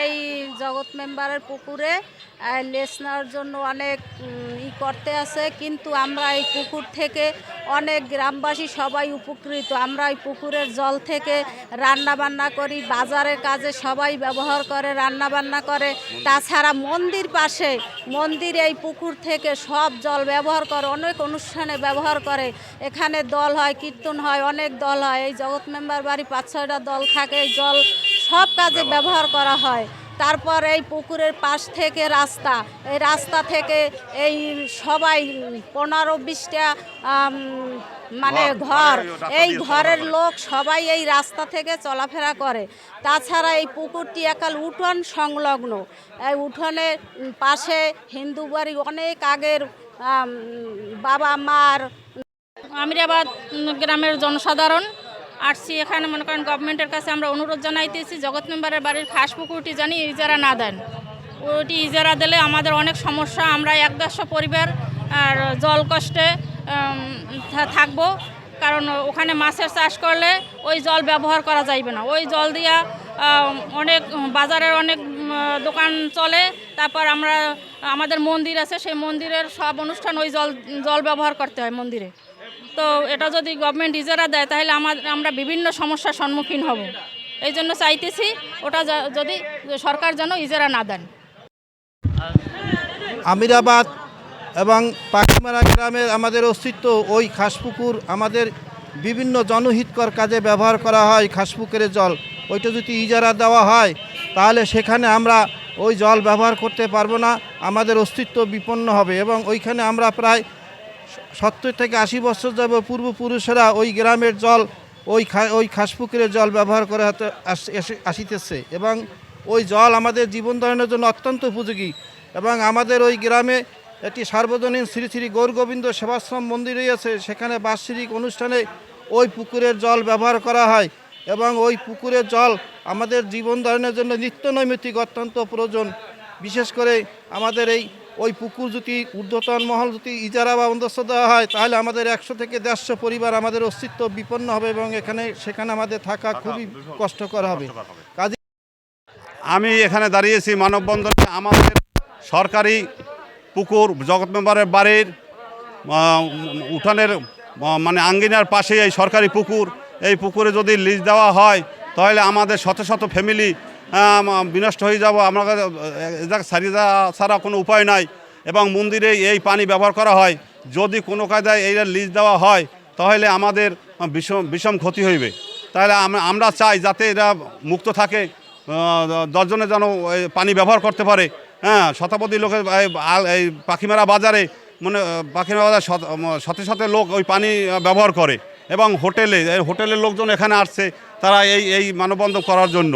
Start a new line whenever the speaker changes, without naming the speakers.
এই জগৎ মেম্বারের পুকুরে লেস নেওয়ার জন্য অনেক ই করতে আছে কিন্তু আমরা এই পুকুর থেকে অনেক গ্রামবাসী সবাই উপকৃত। আমরা এই পুকুরের জল থেকে রান্না বান্না করি বাজারের কাজে সবাই ব্যবহার করে রান্না বান্না করে। তাছাড়া মন্দির পাশে মন্দির এই পুকুর থেকে সব জল ব্যবহার করে অনেক অনুষ্ঠানে ব্যবহার করে। এখানে দল হয় কীর্তন হয় অনেক দল হয়। এই জগৎ মেম্বার বাড়ি পাঁচ ছয়টা দল থাকে এই জল সব কাজে ব্যবহার করা হয়। তারপর এই পুকুরের পাশ থেকে রাস্তা এই রাস্তা থেকে এই সবাই পনেরো বিশটা মানে ঘর এই ঘরের লোক সবাই এই রাস্তা থেকে চলাফেরা করে। তাছাড়া এই পুকুরটি একাল উঠোন সংলগ্ন। এই উঠোনের পাশে হিন্দু বাড়ি অনেক আগের বাবা মার
আমিরাবাদ গ্রামের জনসাধারণ আসছি এখানে, মনে করেন গভর্নমেন্টের কাছে আমরা অনুরোধ জানাইতেছি, জগৎ মেম্বারের বাড়ির খাস পুকুরটি জানি ইজারা না দেন। ওটি ইজারা দিলে আমাদের অনেক সমস্যা, আমরা এক পরিবার আর জল কষ্টে থাকব। কারণ ওখানে মাছের চাষ করলে ওই জল ব্যবহার করা যাইবে না। ওই জল দিয়া অনেক বাজারের অনেক দোকান চলে, তারপর আমরা, আমাদের মন্দির আছে, সেই মন্দিরের সব অনুষ্ঠান ওই জল জল ব্যবহার করতে হয় মন্দিরে। তো এটা যদি গভর্নমেন্ট ইজারা দেয়, তাহলে আমরা বিভিন্ন সমস্যার সম্মুখীন হব। এই জন্য চাইতেছি ওটা যদি সরকার যেন ইজারা না দেন।
আমিরাবাদ এবং পাখিমারা গ্রামের আমাদের অস্তিত্ব, ওই খাসপুকুর আমাদের বিভিন্ন জনহিতকর কাজে ব্যবহার করা হয় খাসপুকুরের জল। ওইটা যদি ইজারা দেওয়া হয়, তাহলে সেখানে আমরা ওই জল ব্যবহার করতে পারব না, আমাদের অস্তিত্ব বিপন্ন হবে এবং ওইখানে আমরা প্রায় সত্তর থেকে আশি বছর যাব পূর্বপুরুষেরা ওই গ্রামের জল, ওই ওই খাসপুকুরের জল ব্যবহার করে হাতে আসিতেছে এবং ওই জল আমাদের জীবন ধারণের জন্য অত্যন্ত উপযোগী এবং আমাদের ওই গ্রামে একটি সার্বজনীন শ্রী শ্রী গৌরগোবিন্দ সেবাশ্রম মন্দির রয়েছে, সেখানে বার্ষিক অনুষ্ঠানে ওই পুকুরের জল ব্যবহার করা হয় এবং ওই পুকুরের জল আমাদের জীবন ধারণের জন্য নিত্য নৈমিত্তিক অত্যন্ত প্রয়োজন। বিশেষ করে আমাদের এই ওই পুকুর যদি ঊর্ধ্বতন মহল যদি ইজারা বা বন্দোবস্ত দেওয়া হয় তাহলে আমাদের একশো থেকে দেড়শো পরিবার আমাদের অস্তিত্ব বিপন্ন হবে এবং এখানে সেখানে আমাদের থাকা খুবই কষ্টকর হবে। কাজে
আমি এখানে দাঁড়িয়েছি মানববন্ধনে আমাদের সরকারি পুকুর জগৎ মেম্বারের বাড়ির উঠানের মানে আঙ্গিনার পাশে এই সরকারি পুকুর। এই পুকুরে যদি লিজ দেওয়া হয় তাহলে আমাদের শত শত ফ্যামিলি বিনষ্ট হয়ে যাব। আমরা সারিয়ে দেওয়া ছাড়া কোনো উপায় নাই। এবং মন্দিরে এই পানি ব্যবহার করা হয়। যদি কোনো কায়দায় এই লিজ দেওয়া হয়, তাহলে আমাদের বিষম বিষম ক্ষতি হইবে। তাহলে আমরা চাই যাতে এরা মুক্ত থাকে দশজনে যেন পানি ব্যবহার করতে পারে। হ্যাঁ শতাব্দী লোকের এই পাখিমারা বাজারে মানে পাখিমারা বাজার সাথে শতে লোক ওই পানি ব্যবহার করে। এবং হোটেলে হোটেলের লোকজন এখানে আসছে, তারা এই এই মানববন্ধন করার জন্য।